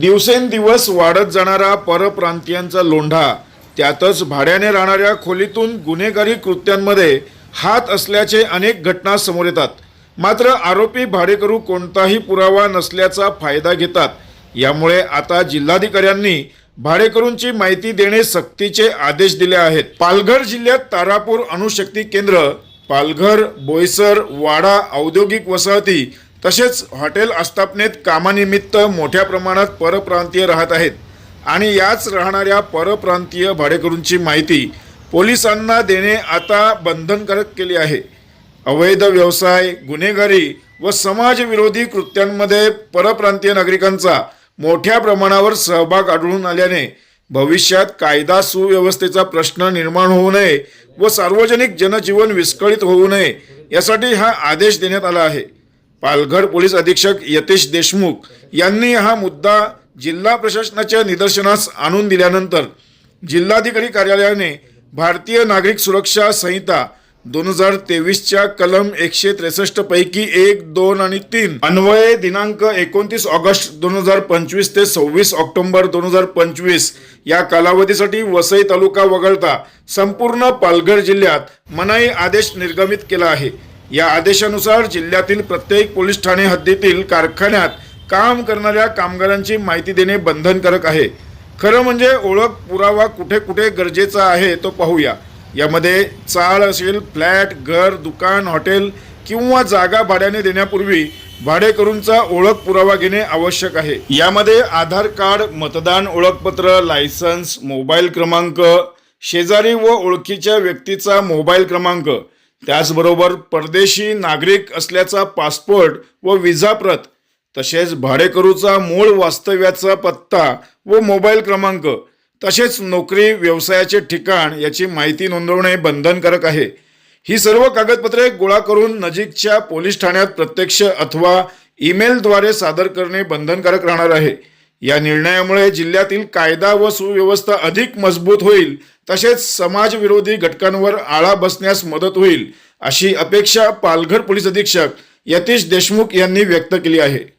दिवसेंदिवस वाढत जाणारा परप्रांतीयांचा लोंढा त्यातच भाड्याने राहणाऱ्या खोलीतून गुन्हेगारी कृत्यांमध्ये हात असल्याचे अनेक घटना समोर येतात. मात्र आरोपी भाडेकरू कोणताही पुरावा नसल्याचा फायदा घेतात. यामुळे आता जिल्हाधिकाऱ्यांनी भाडेकरूंची माहिती देणे सक्तीचे आदेश दिले आहेत. पालघर जिल्ह्यात तारापूर अणुशक्ती केंद्र पालघर बोईसर वाडा औद्योगिक वसाहती तसेच हॉटेल आस्थापनेत कामानिमित्त मोठ्या प्रमाणात परप्रांतीय राहत आहेत. आणि याच राहणाऱ्या परप्रांतीय भाडेकरूंची माहिती पोलिसांना देणे आता बंधनकारक केले आहे. अवैध व्यवसाय गुन्हेगारी व समाजविरोधी कृत्यांमध्ये परप्रांतीय नागरिकांचा मोठ्या प्रमाणावर सहभाग आढळून आल्याने भविष्यात कायदा सुव्यवस्थेचा प्रश्न निर्माण होऊ नये व सार्वजनिक जनजीवन विस्कळीत होऊ नये यासाठी हा आदेश देण्यात आला आहे. पालघर पोलीस अधीक्षक यतेश देशमुख यांनी हा मुद्दा जिल्हा प्रशासनाच्या निदर्शनास आणून दिल्यानंतर जिल्हाधिकारी कार्यालयाने भारतीय नागरिक सुरक्षा संहिता दोन हजार तेवीसच्या कलम एकशे त्रेसष्ट पैकी एक दोन आणि तीन अन्वये दिनांक एकोणतीस ऑगस्ट दोन हजार पंचवीस ते सव्वीस ऑक्टोबर दोन हजार पंचवीस या कालावधीसाठी वसई तालुका वगळता संपूर्ण पालघर जिल्ह्यात मनाई आदेश निर्गमित केला आहे. या आदेशानुसार जिल्ह्यातील प्रत्येक पोलीस ठाणे हद्दीतील कारखान्यात काम करणाऱ्या कामगारांची माहिती देणे बंधनकारक आहे. खरं म्हणजे ओळख पुरावा कुठे कुठे गरजेचा आहे तो पाहूया. यामध्ये चाळ असेल फ्लॅट घर दुकान हॉटेल किंवा जागा भाड्याने देण्यापूर्वी भाडेकरूंचा ओळख पुरावा घेणे आवश्यक आहे. यामध्ये आधार कार्ड मतदान ओळखपत्र लायसन्स मोबाईल क्रमांक शेजारी व ओळखीच्या व्यक्तीचा मोबाईल क्रमांक त्याचबरोबर परदेशी नागरिक असल्याचा पासपोर्ट व विजा प्रत तसेच भाडेकरूचा मूळ वास्तव्याचा पत्ता व मोबाईल क्रमांक तसेच नोकरी व्यवसायाचे ठिकाण याची माहिती नोंदवणे बंधनकारक आहे. ही सर्व कागदपत्रे गोळा करून नजीकच्या पोलीस ठाण्यात प्रत्यक्ष अथवा ईमेलद्वारे सादर करणे बंधनकारक राहणार आहे. या निर्णयामुळे जिल्ह्यातील कायदा व सुव्यवस्था अधिक मजबूत होईल तसेच समाजविरोधी घटकांवर आळा बसण्यास मदत होईल अशी अपेक्षा पालघर पोलीस अधीक्षक यतीश देशमुख यांनी व्यक्त केली आहे.